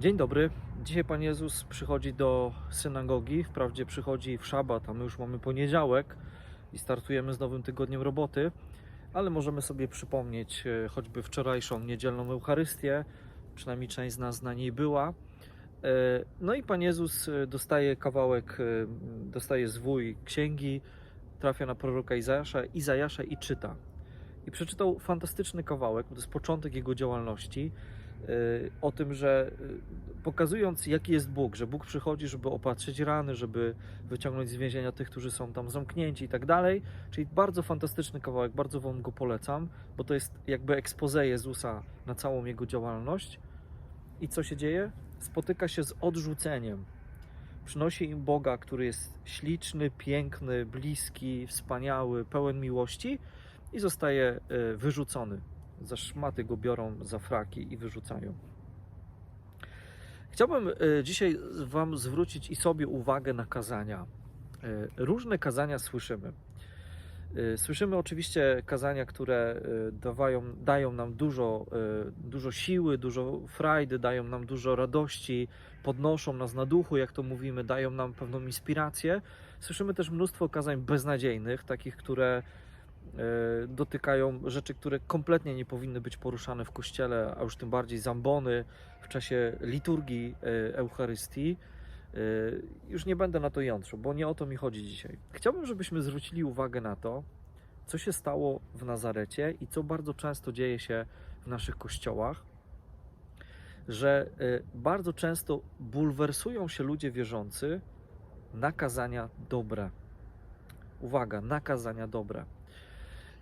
Dzień dobry. Dzisiaj Pan Jezus przychodzi do synagogi. Wprawdzie przychodzi w szabat, a my już mamy poniedziałek i startujemy z nowym tygodniem roboty, ale możemy sobie przypomnieć e, choćby wczorajszą niedzielną Eucharystię. Przynajmniej część z nas na niej była. E, No i Pan Jezus e, dostaje kawałek, dostaje zwój księgi, trafia na proroka Izajasza, Izajasza i czyta. I przeczytał fantastyczny kawałek, to jest początek jego działalności o tym, że y, pokazując, jaki jest Bóg, że Bóg przychodzi, żeby opatrzyć rany, żeby wyciągnąć z więzienia tych, którzy są tam zamknięci i tak dalej. Czyli bardzo fantastyczny kawałek, bardzo Wam go polecam, bo to jest jakby expose Jezusa na całą jego działalność. I co się dzieje? Spotyka się z odrzuceniem. Przynosi im Boga, który jest śliczny, piękny, bliski, wspaniały, pełen miłości i zostaje y, wyrzucony. Za szmaty go biorą za fraki i wyrzucają. Chciałbym y, dzisiaj Wam zwrócić i sobie uwagę na kazania. Y, Różne kazania słyszymy. Y, Słyszymy oczywiście kazania, które dawają, dają nam dużo, dużo siły, dużo frajdy, dają nam dużo radości, podnoszą nas na duchu, jak to mówimy, dają nam pewną inspirację. Słyszymy też mnóstwo kazań beznadziejnych, takich, które e, dotykają rzeczy, które kompletnie nie powinny być poruszane w kościele, a już tym bardziej zambony w czasie liturgii e, Eucharystii. E, Już nie będę na to jątrzył, bo nie o to mi chodzi dzisiaj. Chciałbym, żebyśmy zwrócili uwagę na to, co się stało w Nazarecie i co bardzo często dzieje się w naszych kościołach, że e, bardzo często bulwersują się ludzie wierzący na kazania dobre. Uwaga, nakazania dobre.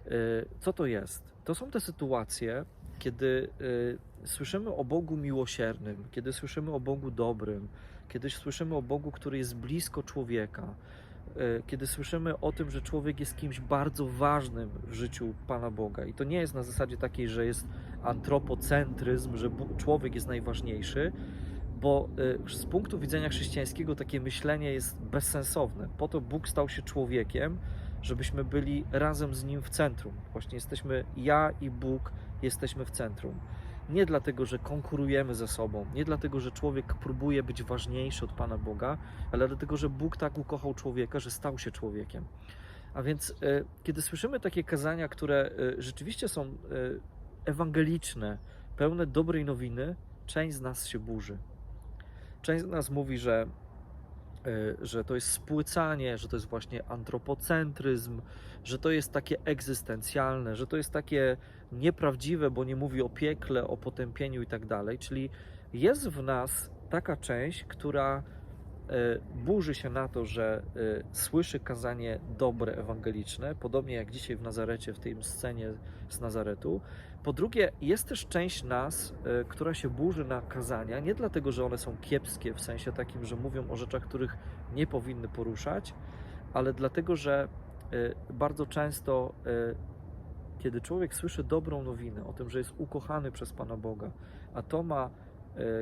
Y, Co to jest? To są te sytuacje, kiedy y, słyszymy o Bogu miłosiernym, kiedy słyszymy o Bogu dobrym, kiedy słyszymy o Bogu, który jest blisko człowieka, y, kiedy słyszymy o tym, że człowiek jest kimś bardzo ważnym w życiu Pana Boga. I to nie jest na zasadzie takiej, że jest antropocentryzm, że człowiek jest najważniejszy, bo z punktu widzenia chrześcijańskiego takie myślenie jest bezsensowne. Po to Bóg stał się człowiekiem, żebyśmy byli razem z Nim w centrum. Właśnie jesteśmy ja i Bóg, jesteśmy w centrum. Nie dlatego, że konkurujemy ze sobą, nie dlatego, że człowiek próbuje być ważniejszy od Pana Boga, ale dlatego, że Bóg tak ukochał człowieka, że stał się człowiekiem. A więc, y, kiedy słyszymy takie kazania, które y, rzeczywiście są y, ewangeliczne, pełne dobrej nowiny, część z nas się burzy. Część z nas mówi, że że to jest spłycanie, że to jest właśnie antropocentryzm, że to jest takie egzystencjalne, że to jest takie nieprawdziwe, bo nie mówi o piekle, o potępieniu i tak dalej. Czyli jest w nas taka część, która burzy się na to, że y, słyszy kazanie dobre, ewangeliczne, podobnie jak dzisiaj w Nazarecie, w tej scenie z Nazaretu. Po drugie, jest też część nas, y, która się burzy na kazania, nie dlatego, że one są kiepskie, w sensie takim, że mówią o rzeczach, których nie powinny poruszać, ale dlatego, że bardzo często, kiedy człowiek słyszy dobrą nowinę o tym, że jest ukochany przez Pana Boga, a to ma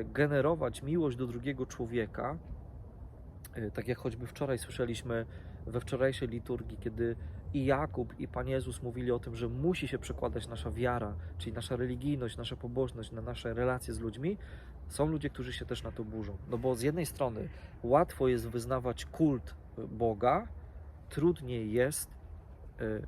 generować miłość do drugiego człowieka, tak jak choćby wczoraj słyszeliśmy we wczorajszej liturgii, kiedy i Jakub, i Pan Jezus mówili o tym, że musi się przekładać nasza wiara, czyli nasza religijność, nasza pobożność na nasze relacje z ludźmi, są ludzie, którzy się też na to burzą. No bo z jednej strony łatwo jest wyznawać kult Boga, trudniej jest y,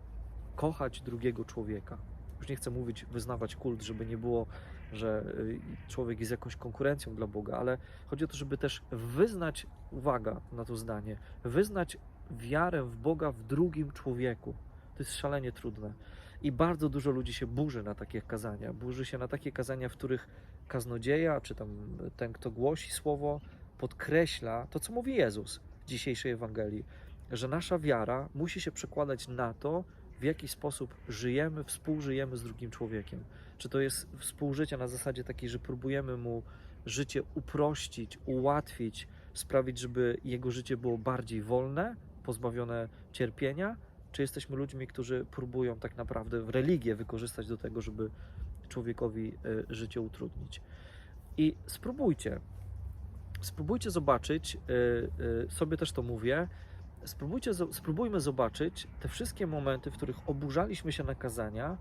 kochać drugiego człowieka. Już nie chcę mówić wyznawać kult, żeby nie było, że y, człowiek jest jakąś konkurencją dla Boga, ale chodzi o to, żeby też wyznać, uwaga na to zdanie, wyznać wiarę w Boga w drugim człowieku. To jest szalenie trudne. I bardzo dużo ludzi się burzy na takie kazania. Burzy się na takie kazania, w których kaznodzieja, czy tam ten, kto głosi słowo, podkreśla to, co mówi Jezus w dzisiejszej Ewangelii, że nasza wiara musi się przekładać na to, w jaki sposób żyjemy, współżyjemy z drugim człowiekiem. Czy to jest współżycie na zasadzie takiej, że próbujemy mu życie uprościć, ułatwić, sprawić, żeby jego życie było bardziej wolne, pozbawione cierpienia, czy jesteśmy ludźmi, którzy próbują tak naprawdę w religię wykorzystać do tego, żeby człowiekowi e, życie utrudnić. I spróbujcie, spróbujcie zobaczyć, e, e, sobie też to mówię, spróbujcie, spróbujmy zobaczyć te wszystkie momenty, w których oburzaliśmy się na kazania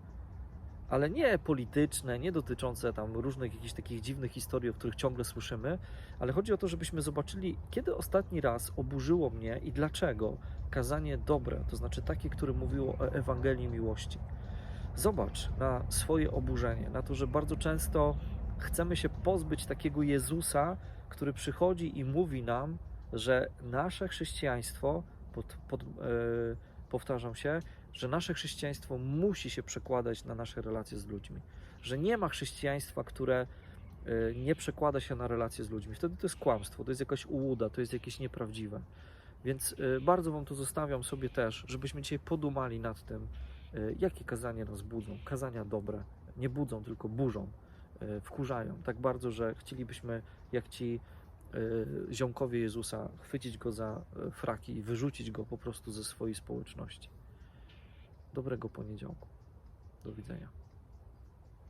ale nie polityczne, nie dotyczące tam różnych jakichś takich dziwnych historii, o których ciągle słyszymy, ale chodzi o to, żebyśmy zobaczyli, kiedy ostatni raz oburzyło mnie i dlaczego kazanie dobre, to znaczy takie, które mówiło o Ewangelii miłości. Zobacz na swoje oburzenie, na to, że bardzo często chcemy się pozbyć takiego Jezusa, który przychodzi i mówi nam, że nasze chrześcijaństwo, pod, pod, e, powtarzam się, że nasze chrześcijaństwo musi się przekładać na nasze relacje z ludźmi. Że nie ma chrześcijaństwa, które e, nie przekłada się na relacje z ludźmi. Wtedy to jest kłamstwo, to jest jakaś ułuda, to jest jakieś nieprawdziwe. Więc e, bardzo Wam to zostawiam sobie też, żebyśmy dzisiaj podumali nad tym, e, jakie kazania nas budzą. Kazania dobre. Nie budzą, tylko burzą. e, Wkurzają tak bardzo, że chcielibyśmy, jak ci ziomkowie Jezusa, chwycić go za e, fraki i wyrzucić go po prostu ze swojej społeczności. Dobrego poniedziałku. Do widzenia.